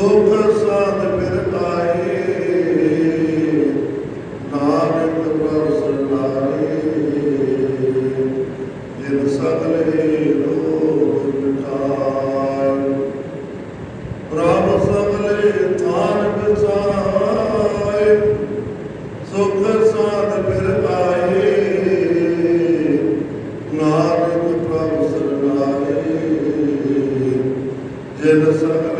ਦੁਖ ਸਾਧ ਬਿਰਤਾਏ ਨਾਨਕ ਪ੍ਰਭ ਸਰਨਾਏ ਜਿਨ ਸਗਲੇ ਰੋਗ ਮਿਟਾਏ ਪ੍ਰਭ ਸਗਲੇ ਥਾਨ ਵਿਚਾਏ ਸੁਖ ਸਾਧ ਬਿਰਤਾਏ ਨਾਨਕ ਪ੍ਰਭ ਸਰਨਾਏ ਜਿਨ ਸਗਲੇ